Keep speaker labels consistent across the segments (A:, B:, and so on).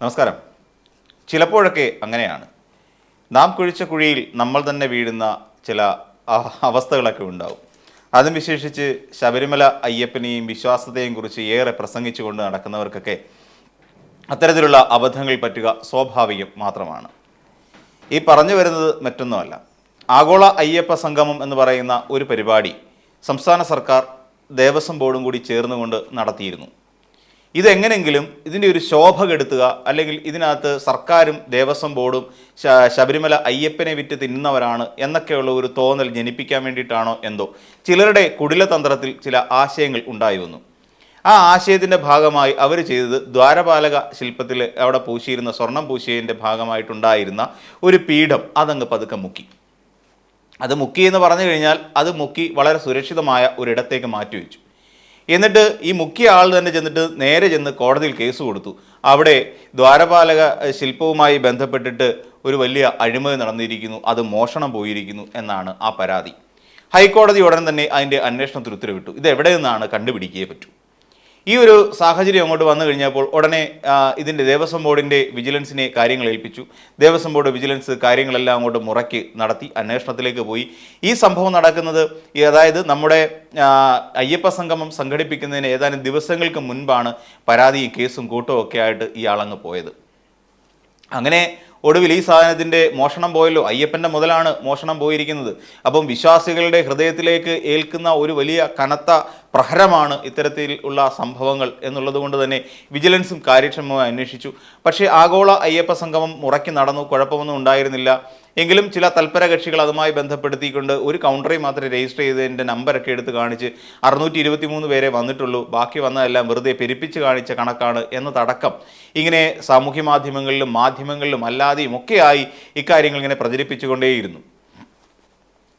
A: നമസ്കാരം. ചിലപ്പോഴൊക്കെ അങ്ങനെയാണ്. നാം കുഴിച്ച കുഴിയിൽ നമ്മൾ തന്നെ വീഴുന്ന ചില അവസ്ഥകളൊക്കെ ഉണ്ടാവും. അതും വിശേഷിച്ച് ശബരിമല അയ്യപ്പനെയും വിശ്വാസത്തെയും കുറിച്ച് ഏറെ പ്രസംഗിച്ചുകൊണ്ട് നടക്കുന്നവർക്കൊക്കെ അത്തരത്തിലുള്ള അബദ്ധങ്ങൾ പറ്റുക സ്വാഭാവികം മാത്രമാണ്. ഈ പറഞ്ഞു വരുന്നത് മറ്റൊന്നുമല്ല. ആഗോള അയ്യപ്പ സംഗമം എന്ന് പറയുന്ന ഒരു പരിപാടി സംസ്ഥാന സർക്കാർ ദേവസ്വം ബോർഡും കൂടി ചേർന്നുകൊണ്ട് നടത്തിയിരുന്നു. ഇതെങ്ങനെങ്കിലും ഇതിന്റെ ഒരു ശോഭ കെടുത്തുക അല്ലെങ്കിൽ ഇതിനകത്ത് സർക്കാരും ദേവസ്വം ബോർഡും ശബരിമല അയ്യപ്പനെ വിറ്റ് തിന്നുന്നവരാണ് എന്നൊക്കെയുള്ള ഒരു തോന്നൽ ജനിപ്പിക്കാൻ വേണ്ടിയിട്ടാണോ എന്തോ. ചിലരുടെ കുടിലതന്ത്രത്തിൽ ചില ആശയങ്ങൾ ഉണ്ടായി വന്നു. ആ ആശയത്തിന്റെ ഭാഗമായി അവർ ചെയ്തത് ദ്വാരപാലക ശില്പത്തിൽ അവിടെ പൂശിയിരുന്ന സ്വർണം പൂശിയതിന്റെ ഭാഗമായിട്ടുണ്ടായിരുന്ന ഒരു പീഠം അതങ്ങ് പതുക്കെ മുക്കി. അത് മുക്കി എന്ന് പറഞ്ഞു കഴിഞ്ഞാൽ അത് മുക്കി വളരെ സുരക്ഷിതമായ ഒരിടത്തേക്ക് മാറ്റിവെച്ചു. എന്നിട്ട് ഈ മുഖ്യ ആൾ തന്നെ ചെന്നിട്ട് നേരെ ചെന്ന് കോടതിയിൽ കേസ് കൊടുത്തു. അവിടെ ദ്വാരപാലക ശില്പവുമായി ബന്ധപ്പെട്ടിട്ട് ഒരു വലിയ അഴിമതി നടന്നിരിക്കുന്നു. അത് മോഷണം പോയിരിക്കുന്നു എന്നാണ് ആ പരാതി. ഹൈക്കോടതി ഉടൻ തന്നെ അതിന്റെ അന്വേഷണത്തിന് ഉത്തരവിട്ടു. ഇത് എവിടെ നിന്നാണ് കണ്ടുപിടിക്കുകയേ പറ്റൂ? ഈ ഒരു സാഹചര്യം അങ്ങോട്ട് വന്നു കഴിഞ്ഞപ്പോൾ ഉടനെ ഇതിന്റെ ദേവസ്വം ബോർഡിന്റെ വിജിലൻസിനെ കാര്യങ്ങൾ ഏൽപ്പിച്ചു. ദേവസ്വം ബോർഡ് വിജിലൻസ് കാര്യങ്ങളെല്ലാം അങ്ങോട്ട് മുറയ്ക്ക് നടത്തി അന്വേഷണത്തിലേക്ക് പോയി. ഈ സംഭവം നടക്കുന്നത് അതായത് നമ്മുടെ അയ്യപ്പ സംഗമം സംഘടിപ്പിക്കുന്നതിന് ഏതാനും ദിവസങ്ങൾക്ക് മുൻപാണ് പരാതിയും കേസും കൂട്ടവും ഒക്കെ ആയിട്ട് ഇയാളങ്ങ് പോയത്. അങ്ങനെ ഒടുവിൽ ഈ സാധനത്തിന്റെ മോഷണം പോയല്ലോ. അയ്യപ്പന്റെ മുതലാണ് മോഷണം പോയിരിക്കുന്നത്. അപ്പം വിശ്വാസികളുടെ ഹൃദയത്തിലേക്ക് ഏൽക്കുന്ന ഒരു വലിയ കനത്ത പ്രഹരമാണ് ഇത്തരത്തിലുള്ള സംഭവങ്ങൾ എന്നുള്ളത് കൊണ്ട് തന്നെ വിജിലൻസും കാര്യക്ഷമമായി അന്വേഷിച്ചു. പക്ഷേ ആഗോള അയ്യപ്പ സംഗമം മുറയ്ക്ക് നടന്നു കുഴപ്പമൊന്നും ഉണ്ടായിരുന്നില്ല. എങ്കിലും ചില തൽപര കക്ഷികൾ അതുമായി ബന്ധപ്പെടുത്തിക്കൊണ്ട് ഒരു കൗണ്ടറിൽ മാത്രമേ രജിസ്റ്റർ ചെയ്തതിന്റെ നമ്പറൊക്കെ എടുത്ത് കാണിച്ച് അറുന്നൂറ്റി ഇരുപത്തി മൂന്ന് പേരെ വന്നിട്ടുള്ളൂ. ബാക്കി വന്നതെല്ലാം വെറുതെ പെരുപ്പിച്ച് കാണിച്ച കണക്കാണ് എന്നതടക്കം ഇങ്ങനെ സാമൂഹ്യ മാധ്യമങ്ങളിലും മാധ്യമങ്ങളിലും അല്ലാതെയും ഒക്കെയായി ഇക്കാര്യങ്ങൾ ഇങ്ങനെ പ്രചരിപ്പിച്ചുകൊണ്ടേയിരുന്നു.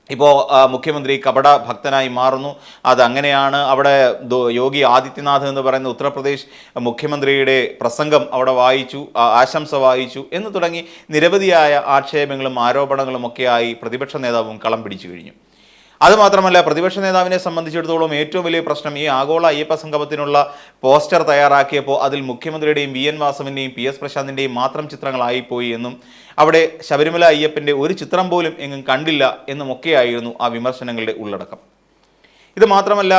A: ഇപ്പോൾ മുഖ്യമന്ത്രി കപട ഭക്തനായി മാറുന്നു. അതങ്ങനെയാണ് അവിടെ യോഗി ആദിത്യനാഥ് എന്ന് പറയുന്ന ഉത്തർപ്രദേശ് മുഖ്യമന്ത്രിയുടെ പ്രസംഗം അവിടെ വായിച്ചു ആശംസ വായിച്ചു എന്ന് തുടങ്ങി നിരവധിയായ ആക്ഷേപങ്ങളും ആരോപണങ്ങളും ഒക്കെയായി പ്രതിപക്ഷ നേതാവും കളം പിടിച്ചു കഴിഞ്ഞു. അതുമാത്രമല്ല പ്രതിപക്ഷ നേതാവിനെ സംബന്ധിച്ചിടത്തോളം ഏറ്റവും വലിയ പ്രശ്നം ഈ ആഗോള അയ്യപ്പ സംഗമത്തിനുള്ള പോസ്റ്റർ തയ്യാറാക്കിയപ്പോൾ അതിൽ മുഖ്യമന്ത്രിയുടെയും വി എൻ വാസവിന്റെയും പി എസ് പ്രശാന്തിന്റെയും മാത്രം ചിത്രങ്ങളായിപ്പോയി എന്നും അവിടെ ശബരിമല അയ്യപ്പന്റെ ഒരു ചിത്രം പോലും എങ്ങും കണ്ടില്ല എന്നുമൊക്കെയായിരുന്നു ആ വിമർശനങ്ങളുടെ ഉള്ളടക്കം. ഇത് മാത്രമല്ല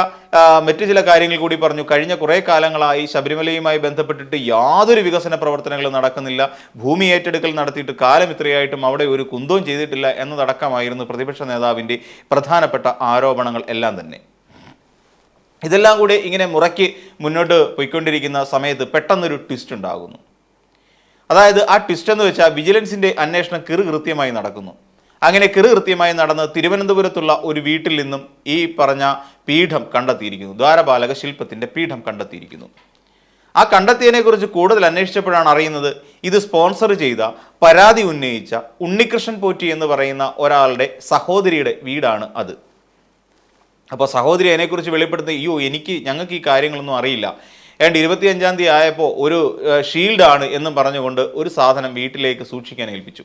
A: മറ്റു ചില കാര്യങ്ങൾ കൂടി പറഞ്ഞു. കഴിഞ്ഞ കുറേ കാലങ്ങളായി ശബരിമലയുമായി ബന്ധപ്പെട്ടിട്ട് യാതൊരു വികസന പ്രവർത്തനങ്ങളും നടക്കുന്നില്ല. ഭൂമി ഏറ്റെടുക്കൽ നടത്തിയിട്ട് കാലം ഇത്രയായിട്ടും അവിടെ ഒരു കുന്തവും ചെയ്തിട്ടില്ല എന്നതടക്കമായിരുന്നു പ്രതിപക്ഷ നേതാവിന്റെ പ്രധാനപ്പെട്ട ആരോപണങ്ങൾ എല്ലാം തന്നെ. ഇതെല്ലാം കൂടി ഇങ്ങനെ മുറയ്ക്ക് മുന്നോട്ട് പോയിക്കൊണ്ടിരിക്കുന്ന സമയത്ത് പെട്ടെന്നൊരു ട്വിസ്റ്റ് ഉണ്ടാകുന്നു. അതായത് ആ ട്വിസ്റ്റ് എന്ന് വെച്ചാൽ വിജിലൻസിന്റെ അന്വേഷണം കൃത്യമായി നടക്കുന്നു. അങ്ങനെ കൃത്യമായി നടന്ന് തിരുവനന്തപുരത്തുള്ള ഒരു വീട്ടിൽ നിന്നും ഈ പറഞ്ഞ പീഠം കണ്ടെത്തിയിരിക്കുന്നു. ദ്വാരപാലക ശില്പത്തിന്റെ പീഠം കണ്ടെത്തിയിരിക്കുന്നു. ആ കണ്ടെത്തിയതിനെ കുറിച്ച് കൂടുതൽ അന്വേഷിച്ചപ്പോഴാണ് അറിയുന്നത് ഇത് സ്പോൺസർ ചെയ്ത പരാതി ഉന്നയിച്ച ഉണ്ണികൃഷ്ണൻ പോറ്റി എന്ന് പറയുന്ന ഒരാളുടെ സഹോദരിയുടെ വീടാണ് അത്. അപ്പോൾ സഹോദരി അതിനെക്കുറിച്ച് വെളിപ്പെടുത്തി അയ്യോ എനിക്ക് ഞങ്ങൾക്ക് ഈ കാര്യങ്ങളൊന്നും അറിയില്ല. ഏതാണ്ട് ഇരുപത്തിയഞ്ചാം തീയതി ആയപ്പോൾ ഒരു ഷീൽഡാണ് എന്നും പറഞ്ഞുകൊണ്ട് ഒരു സാധനം വീട്ടിലേക്ക് സൂക്ഷിക്കാൻ ഏൽപ്പിച്ചു.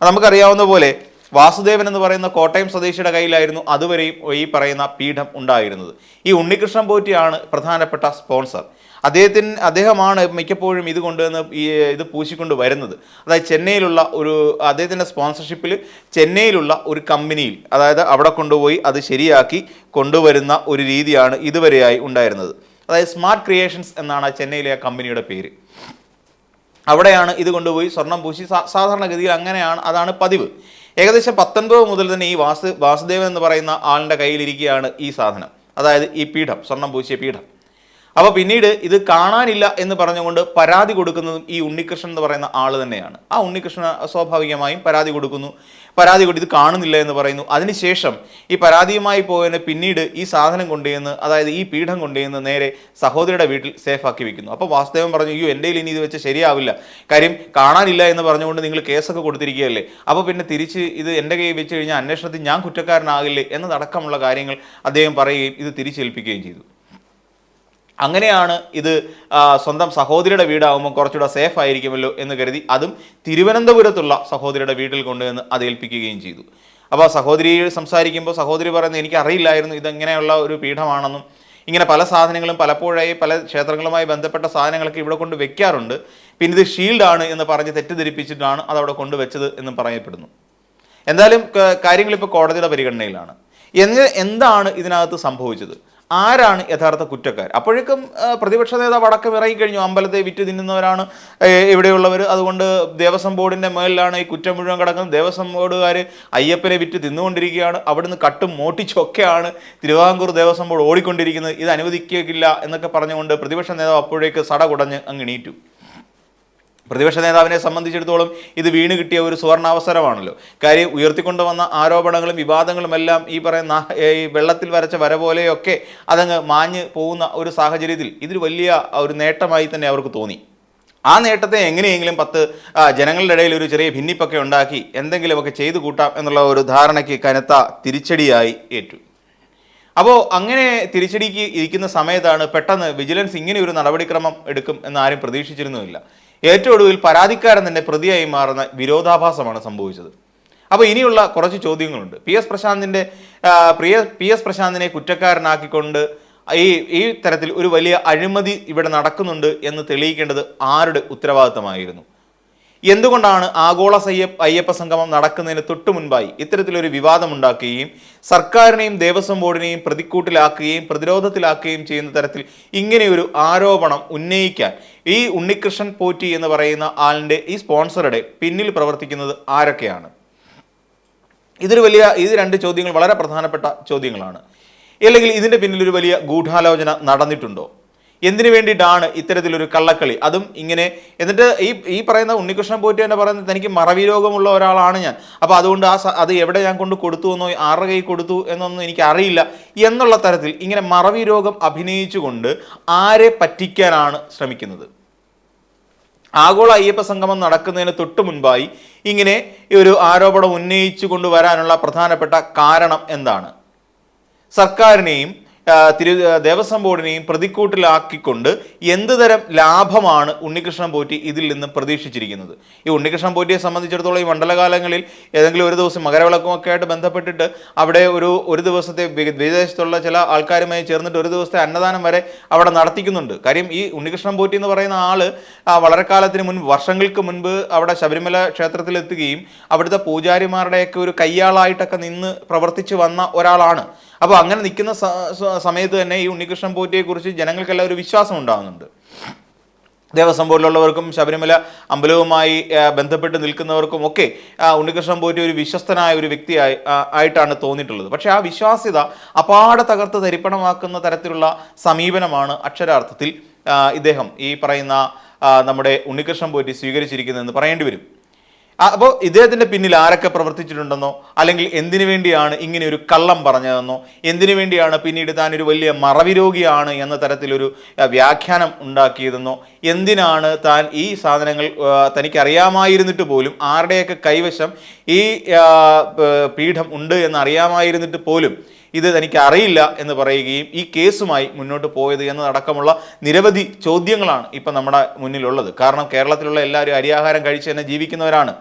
A: അത് നമുക്കറിയാവുന്ന പോലെ വാസുദേവൻ എന്ന് പറയുന്ന കോട്ടയം സ്വദേശിയുടെ കയ്യിലായിരുന്നു അതുവരെയും ഈ പറയുന്ന പീഠം ഉണ്ടായിരുന്നത്. ഈ ഉണ്ണികൃഷ്ണൻ പോറ്റിയാണ് പ്രധാനപ്പെട്ട സ്പോൺസർ. അദ്ദേഹത്തിന് അദ്ദേഹമാണ് മിക്കപ്പോഴും ഇത് കൊണ്ടുവന്ന് ഈ ഇത് പൂശിക്കൊണ്ട് വരുന്നത്. അതായത് ചെന്നൈയിലുള്ള ഒരു അദ്ദേഹത്തിന്റെ സ്പോൺസർഷിപ്പിൽ ചെന്നൈയിലുള്ള ഒരു കമ്പനിയിൽ അതായത് അവിടെ കൊണ്ടുപോയി അത് ശരിയാക്കി കൊണ്ടുവരുന്ന ഒരു രീതിയാണ് ഇതുവരെയായി ഉണ്ടായിരുന്നത്. അതായത് സ്മാർട്ട് ക്രിയേഷൻസ് എന്നാണ് ചെന്നൈയിലെ ആ കമ്പനിയുടെ പേര്. അവിടെയാണ് ഇത് കൊണ്ടുപോയി സ്വർണം പൂശി. സാധാരണഗതിയിൽ അങ്ങനെയാണ് അതാണ് പതിവ്. ഏകദേശം പത്തൊൻപത് മുതൽ തന്നെ ഈ വാസു വാസുദേവൻ എന്ന് പറയുന്ന ആളിന്റെ കയ്യിലിരിക്കുകയാണ് ഈ സാധനം. അതായത് ഈ പീഠം സ്വർണം പൂശിയ പീഠം. അപ്പോൾ പിന്നീട് ഇത് കാണാനില്ല എന്ന് പറഞ്ഞുകൊണ്ട് പരാതി കൊടുക്കുന്നതും ഈ ഉണ്ണികൃഷ്ണൻ എന്ന് പറയുന്ന ആൾ തന്നെയാണ്. ആ ഉണ്ണികൃഷ്ണൻ സ്വാഭാവികമായും പരാതി കൊടുക്കുന്നു. പരാതി കൊടുത്ത് ഇത് കാണുന്നില്ല എന്ന് പറയുന്നു. അതിനുശേഷം ഈ പരാതിയുമായി പോയതിന് പിന്നീട് ഈ സാധനം കൊണ്ടുചെന്ന് അതായത് ഈ പീഠം കൊണ്ടുചെന്ന് നേരെ സഹോദരിയുടെ വീട്ടിൽ സേഫാക്കി വെക്കുന്നു. അപ്പോൾ വാസുദേവൻ പറഞ്ഞു അയ്യോ എന്റെ ഇനി ഇത് വെച്ച് ശരിയാവില്ല. കാര്യം കാണാനില്ല എന്ന് പറഞ്ഞുകൊണ്ട് നിങ്ങൾ കേസൊക്കെ കൊടുത്തിരിക്കുകയല്ലേ? അപ്പോൾ പിന്നെ തിരിച്ച് ഇത് എന്റെ കയ്യിൽ വെച്ച് കഴിഞ്ഞാൽ അന്വേഷണത്തിൽ ഞാൻ കുറ്റക്കാരനാകില്ലേ? എന്നതടക്കമുള്ള കാര്യങ്ങൾ അദ്ദേഹം പറയുകയും ഇത് തിരിച്ചേൽപ്പിക്കുകയും ചെയ്തു. അങ്ങനെയാണ് ഇത് സ്വന്തം സഹോദരിയുടെ വീടാകുമ്പോൾ കുറച്ചുകൂടെ സേഫ് ആയിരിക്കുമല്ലോ എന്ന് കരുതി അതും തിരുവനന്തപുരത്തുള്ള സഹോദരിയുടെ വീട്ടിൽ കൊണ്ടുവന്ന് അത് ഏൽപ്പിക്കുകയും ചെയ്തു. അപ്പോൾ സഹോദരി സംസാരിക്കുമ്പോൾ സഹോദരി പറയുന്നത് എനിക്ക് അറിയില്ലായിരുന്നു ഇതെങ്ങനെയുള്ള ഒരു പീഠമാണെന്നും ഇങ്ങനെ പല സാധനങ്ങളും പലപ്പോഴായി പല ക്ഷേത്രങ്ങളുമായി ബന്ധപ്പെട്ട സാധനങ്ങളൊക്കെ ഇവിടെ കൊണ്ട് വെക്കാറുണ്ട്. പിന്നെ ഇത് ഷീൽഡാണ് എന്ന് പറഞ്ഞ് തെറ്റിദ്ധരിപ്പിച്ചിട്ടാണ് അത് അവിടെ കൊണ്ടുവച്ചത് എന്നും പറയപ്പെടുന്നു. എന്തായാലും കാര്യങ്ങൾ ഇപ്പോൾ കോടതിയുടെ പരിഗണനയിലാണ്. എന്താണ് ഇതിനകത്ത് സംഭവിച്ചത്? ആരാണ് യഥാർത്ഥ കുറ്റക്കാർ? അപ്പോഴേക്കും പ്രതിപക്ഷ നേതാവ് അടക്കം ഇറങ്ങിക്കഴിഞ്ഞു അമ്പലത്തെ വിറ്റ് തിന്നുന്നവരാണ് ഇവിടെയുള്ളവർ. അതുകൊണ്ട് ദേവസ്വം ബോർഡിന്റെ മേലിലാണ് ഈ കുറ്റം മുഴുവൻ കിടക്കുന്നത്. ദേവസ്വം ബോർഡുകാർ അയ്യപ്പനെ വിറ്റ് തിന്നുകൊണ്ടിരിക്കുകയാണ്. അവിടുന്ന് കട്ടും മോട്ടിച്ചൊക്കെയാണ് തിരുവിതാംകൂർ ദേവസ്വം ബോർഡ് ഓടിക്കൊണ്ടിരിക്കുന്നത്. ഇത് അനുവദിക്കില്ല എന്നൊക്കെ പറഞ്ഞുകൊണ്ട് പ്രതിപക്ഷ നേതാവ് അപ്പോഴേക്ക് സട കുടഞ്ഞ് അങ്ങ് എണീറ്റു. പ്രതിപക്ഷ നേതാവിനെ സംബന്ധിച്ചിടത്തോളം ഇത് വീണ് കിട്ടിയ ഒരു സുവർണാവസരമാണല്ലോ. കാര്യം ഉയർത്തിക്കൊണ്ടുവന്ന ആരോപണങ്ങളും വിവാദങ്ങളും എല്ലാം ഈ പറയുന്ന ഈ വെള്ളത്തിൽ വരച്ച വര പോലെയൊക്കെ അതങ്ങ് മാഞ്ഞ് പോകുന്ന ഒരു സാഹചര്യത്തിൽ ഇതൊരു വലിയ ഒരു നേട്ടമായി തന്നെ അവർക്ക് തോന്നി. ആ നേട്ടത്തെ എങ്ങനെയെങ്കിലും പത്ത് ജനങ്ങളുടെ ഇടയിൽ ഒരു ചെറിയ ഭിന്നിപ്പൊക്കെ ഉണ്ടാക്കി എന്തെങ്കിലുമൊക്കെ ചെയ്തു കൂട്ടാം എന്നുള്ള ഒരു ധാരണയ്ക്ക് കനത്ത തിരിച്ചടിയായി ഏറ്റു. അപ്പോൾ അങ്ങനെ തിരിച്ചടിക്ക് ഇരിക്കുന്ന സമയത്താണ് പെട്ടെന്ന് വിജിലൻസ് ഇങ്ങനെ ഒരു നടപടിക്രമം എടുക്കും എന്ന് ആരും പ്രതീക്ഷിച്ചിരുന്നുമില്ല. ഏറ്റവും ഒടുവിൽ പരാതിക്കാരൻ തന്നെ പ്രതിയായി മാറുന്ന വിരോധാഭാസമാണ് സംഭവിച്ചത്. അപ്പോൾ ഇനിയുള്ള കുറച്ച് ചോദ്യങ്ങളുണ്ട്. പി എസ് പ്രശാന്തിന്റെ പ്രിയ പി എസ് പ്രശാന്തിനെ കുറ്റക്കാരനാക്കിക്കൊണ്ട് ഈ ഈ തരത്തിൽ ഒരു വലിയ അഴിമതി ഇവിടെ നടക്കുന്നുണ്ട് എന്ന് തെളിയിക്കേണ്ടത് ആരുടെ ഉത്തരവാദിത്തമായിരുന്നു? എന്തുകൊണ്ടാണ് ആഗോള സയ്യ അയ്യപ്പ സംഗമം നടക്കുന്നതിന് തൊട്ടു മുൻപായി ഇത്തരത്തിലൊരു വിവാദമുണ്ടാക്കുകയും സർക്കാരിനെയും ദേവസ്വം ബോർഡിനെയും പ്രതിക്കൂട്ടിലാക്കുകയും പ്രതിരോധത്തിലാക്കുകയും ചെയ്യുന്ന തരത്തിൽ ഇങ്ങനെയൊരു ആരോപണം ഉന്നയിക്കാൻ ഈ ഉണ്ണികൃഷ്ണൻ പോറ്റി എന്ന് പറയുന്ന ആളിന്റെ ഈ സ്പോൺസറുടെ പിന്നിൽ പ്രവർത്തിക്കുന്നത് ആരൊക്കെയാണ്? ഇതൊരു വലിയ ഇത് രണ്ട് ചോദ്യങ്ങൾ വളരെ പ്രധാനപ്പെട്ട ചോദ്യങ്ങളാണ്. അല്ലെങ്കിൽ ഇതിന്റെ പിന്നിൽ ഒരു വലിയ ഗൂഢാലോചന നടന്നിട്ടുണ്ടോ? എന്തിനു വേണ്ടിയിട്ടാണ് ഇത്തരത്തിലൊരു കള്ളക്കളി? അതും ഇങ്ങനെ എന്നിട്ട് ഈ ഈ പറയുന്ന ഉണ്ണികൃഷ്ണൻ പോറ്റി തന്നെ പറയുന്നത് തനിക്ക് മറവി രോഗമുള്ള ഒരാളാണ് ഞാൻ. അപ്പോൾ അതുകൊണ്ട് ആ അത് എവിടെ ഞാൻ കൊണ്ട് കൊടുത്തു എന്നോ ആരുടെ കൈ കൊടുത്തു എന്നൊന്നും എനിക്ക് അറിയില്ല എന്നുള്ള തരത്തിൽ ഇങ്ങനെ മറവി രോഗം അഭിനയിച്ചുകൊണ്ട് ആരെ പറ്റിക്കാനാണ് ശ്രമിക്കുന്നത്? ആഗോള അയ്യപ്പ സംഗമം നടക്കുന്നതിന് തൊട്ടു മുൻപായി ഇങ്ങനെ ഒരു ആരോപണം ഉന്നയിച്ചു കൊണ്ടുവരാനുള്ള പ്രധാനപ്പെട്ട കാരണം എന്താണ്? സർക്കാരിനെയും തിരു ദേവസ്വം ബോർഡിനെയും പ്രതിക്കൂട്ടിലാക്കിക്കൊണ്ട് എന്ത് തരം ലാഭമാണ് ഉണ്ണികൃഷ്ണൻ പോറ്റി ഇതിൽ നിന്ന് പ്രതീക്ഷിച്ചിരിക്കുന്നത്? ഈ ഉണ്ണികൃഷ്ണൻ പോറ്റിയെ സംബന്ധിച്ചിടത്തോളം ഈ മണ്ഡലകാലങ്ങളിൽ ഏതെങ്കിലും ഒരു ദിവസം മകരവിളക്കുമൊക്കെ ആയിട്ട് ബന്ധപ്പെട്ടിട്ട് അവിടെ ഒരു ഒരു ദിവസത്തെ വിദേശത്തുള്ള ചില ആൾക്കാരുമായി ചേർന്നിട്ട് ഒരു ദിവസത്തെ അന്നദാനം വരെ അവിടെ നടത്തിക്കുന്നുണ്ട്. കാര്യം ഈ ഉണ്ണികൃഷ്ണൻ പോറ്റി എന്ന് പറയുന്ന ആൾ വളരെ കാലത്തിന് മുൻപ് വർഷങ്ങൾക്ക് മുൻപ് അവിടെ ശബരിമല ക്ഷേത്രത്തിൽ എത്തുകയും അവിടുത്തെ പൂജാരിമാരുടെയൊക്കെ ഒരു കയ്യാളായിട്ടൊക്കെ നിന്ന് പ്രവർത്തിച്ചു വന്ന ഒരാളാണ്. അപ്പോൾ അങ്ങനെ നിൽക്കുന്ന സമയത്ത് തന്നെ ഈ ഉണ്ണികൃഷ്ണൻ പോറ്റിയെക്കുറിച്ച് ജനങ്ങൾക്കെല്ലാം ഒരു വിശ്വാസം ഉണ്ടാകുന്നുണ്ട്. ദേവസ്വം പോലുള്ളവർക്കും ശബരിമല അമ്പലവുമായി ബന്ധപ്പെട്ട് നിൽക്കുന്നവർക്കും ഒക്കെ ഉണ്ണികൃഷ്ണൻ പോറ്റി ഒരു വിശ്വസ്തനായ ഒരു വ്യക്തിയായി ആയിട്ടാണ് തോന്നിയിട്ടുള്ളത്. പക്ഷേ ആ വിശ്വാസ്യത അപാടെ തകർത്ത് തരിപ്പണമാക്കുന്ന തരത്തിലുള്ള സമീപനമാണ് അക്ഷരാർത്ഥത്തിൽ ഇദ്ദേഹം ഈ പറയുന്ന നമ്മുടെ ഉണ്ണികൃഷ്ണൻ പോറ്റി സ്വീകരിച്ചിരിക്കുന്നതെന്ന് പറയേണ്ടി വരും. അപ്പോൾ ഇദ്ദേഹത്തിന്റെ പിന്നിൽ ആരൊക്കെ പ്രവർത്തിച്ചിട്ടുണ്ടെന്നോ അല്ലെങ്കിൽ എന്തിനു വേണ്ടിയാണ് ഇങ്ങനെ ഒരു കള്ളം പറഞ്ഞതെന്നോ എന്തിനു വേണ്ടിയാണ് പിന്നീട് താൻ ഒരു വലിയ മറവി രോഗിയാണ് എന്ന തരത്തിലൊരു വ്യാഖ്യാനം ഉണ്ടാക്കിയതെന്നോ എന്തിനാണ് താൻ ഈ സാധനങ്ങൾ തനിക്കറിയാമായിരുന്നിട്ട് പോലും ആരുടെയൊക്കെ കൈവശം ഈ പീഠം ഉണ്ട് എന്ന് അറിയാമായിരുന്നിട്ട് പോലും ഇത് തനിക്ക് അറിയില്ല എന്ന് പറയുകയും ഈ കേസുമായി മുന്നോട്ട് പോയത് എന്നതടക്കമുള്ള നിരവധി ചോദ്യങ്ങളാണ് ഇപ്പം നമ്മുടെ മുന്നിലുള്ളത്. കാരണം കേരളത്തിലുള്ള എല്ലാവരും അരിയാഹാരം കഴിച്ച് തന്നെ ജീവിക്കുന്നവരാണ്.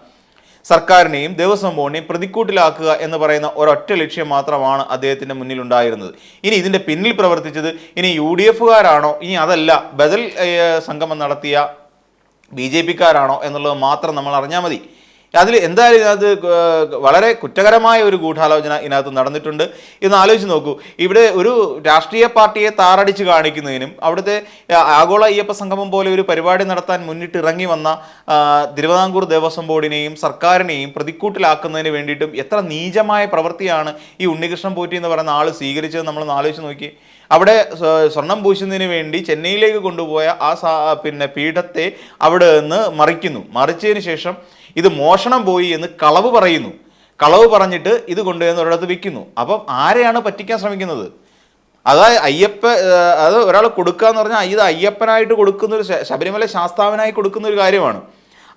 A: സർക്കാരിനെയും ദേവസ്വം ബോർഡിനെയും പ്രതിക്കൂട്ടിലാക്കുക എന്ന് പറയുന്ന ഒരൊറ്റ ലക്ഷ്യം മാത്രമാണ് അദ്ദേഹത്തിന്റെ മുന്നിൽ ഉണ്ടായിരുന്നത് ഇനി ഇതിന്റെ പിന്നിൽ പ്രവർത്തിച്ചത് ഇനി യു ഡി എഫുകാരാണോ ഇനി അതല്ല ബദൽ സംഗമം നടത്തിയ ബി ജെ പിക്കാരാണോ എന്നുള്ളത് മാത്രം നമ്മൾ അറിഞ്ഞാൽ മതി. അതിൽ എന്തായാലും ഇതിനകത്ത് വളരെ കുറ്റകരമായ ഒരു ഗൂഢാലോചന ഇതിനകത്ത് നടന്നിട്ടുണ്ട്. എന്ന് ആലോചിച്ച് നോക്കൂ. ഇവിടെ ഒരു രാഷ്ട്രീയ പാർട്ടിയെ താറടിച്ച് കാണിക്കുന്നതിനും അവിടുത്തെ ആഗോള അയ്യപ്പ സംഗമം പോലെ ഒരു പരിപാടി നടത്താൻ മുന്നിട്ട് ഇറങ്ങി വന്ന തിരുവിതാംകൂർ ദേവസ്വം ബോർഡിനെയും സർക്കാരിനെയും പ്രതിക്കൂട്ടിലാക്കുന്നതിന് വേണ്ടിയിട്ടും എത്ര നീചമായ പ്രവൃത്തിയാണ് ഈ ഉണ്ണികൃഷ്ണൻ പോറ്റി എന്ന് പറയുന്ന ആൾ സ്വീകരിച്ചത് നമ്മളൊന്ന് ആലോചിച്ച് നോക്കി അവിടെ സ്വർണം പൂശുന്നതിന് വേണ്ടി ചെന്നൈയിലേക്ക് കൊണ്ടുപോയ ആ പിന്നെ പീഠത്തെ അവിടെ നിന്ന് മറിക്കുന്നു. മറിച്ചതിന് ശേഷം ഇത് മോഷണം പോയി എന്ന് കളവ് പറയുന്നു. കളവ് പറഞ്ഞിട്ട് ഇത് കൊണ്ടുവന്ന് ഒരിടത്ത് വിൽക്കുന്നു. അപ്പം ആരെയാണ് പറ്റിക്കാൻ ശ്രമിക്കുന്നത്? അതായത് അയ്യപ്പ അത് ഒരാൾ കൊടുക്കുക എന്ന് പറഞ്ഞാൽ ഇത് അയ്യപ്പനായിട്ട് കൊടുക്കുന്ന ഒരു ശബരിമല ശാസ്താവിനായി കൊടുക്കുന്ന ഒരു കാര്യമാണ്.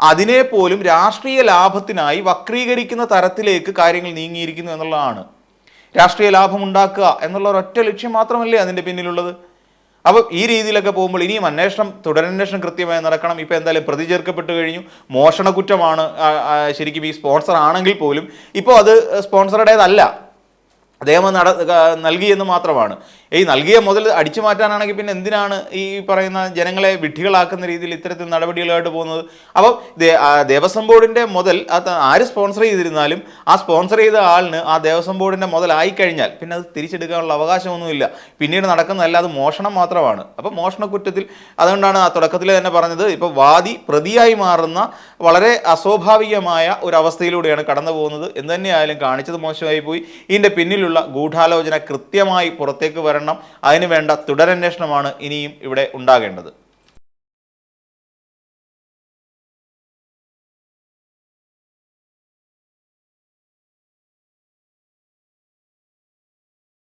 A: അതിനെ പോലും രാഷ്ട്രീയ ലാഭത്തിനായി വക്രീകരിക്കുന്ന തരത്തിലേക്ക് കാര്യങ്ങൾ നീങ്ങിയിരിക്കുന്നു എന്നുള്ളതാണ്. രാഷ്ട്രീയ ലാഭം ഉണ്ടാക്കുക എന്നുള്ള ഒരൊറ്റ ലക്ഷ്യം മാത്രമല്ലേ അതിന്റെ പിന്നിലുള്ളത്? അപ്പോൾ ഈ രീതിയിലൊക്കെ പോകുമ്പോൾ ഇനിയും അന്വേഷണം തുടരന്വേഷണം കൃത്യമായി നടക്കണം. ഇപ്പോൾ എന്തായാലും പ്രതി ചേർക്കപ്പെട്ട് കഴിഞ്ഞു. മോഷണ കുറ്റമാണ് ശരിക്കും ഈ സ്പോൺസർ ആണെങ്കിൽ പോലും. ഇപ്പോൾ അത് സ്പോൺസറുടേതല്ല. അദ്ദേഹം നട നൽകിയെന്ന് മാത്രമാണ്. ഈ നൽകിയ മുതൽ അടിച്ചു മാറ്റാനാണെങ്കിൽ പിന്നെ എന്തിനാണ് ഈ പറയുന്ന ജനങ്ങളെ വിഡ്ഢികളാക്കുന്ന രീതിയിൽ ഇത്തരത്തിൽ നടപടികളായിട്ട് പോകുന്നത്? ആ ദേവസ്വം ബോർഡിന്റെ മുതൽ ആര് സ്പോൺസർ ചെയ്തിരുന്നാലും ആ സ്പോൺസർ ചെയ്ത ആളിന് ആ ദേവസ്വം ബോർഡിന്റെ മുതലായി കഴിഞ്ഞാൽ പിന്നെ അത് തിരിച്ചെടുക്കാനുള്ള അവകാശമൊന്നുമില്ല. പിന്നീട് നടക്കുന്നതല്ല അത് മോഷണം മാത്രമാണ്. അപ്പോൾ മോഷണക്കുറ്റത്തിൽ അതുകൊണ്ടാണ് ആ തുടക്കത്തിൽ തന്നെ പറഞ്ഞത് ഇപ്പോൾ വാദി പ്രതിയായി മാറുന്ന വളരെ അസ്വാഭാവികമായ ഒരു അവസ്ഥയിലൂടെയാണ് കടന്നു പോകുന്നത്. എന്ന് തന്നെയായാലും കാണിച്ചത് മോശമായി പോയി ഇതിന്റെ പിന്നിലുള്ള ഗൂഢാലോചന കൃത്യമായി പുറത്തേക്ക് വരണം. അതിന് വേണ്ട തുടരന്വേഷണമാണ് ഇനിയും ഇവിടെ ഉണ്ടാകേണ്ടത്.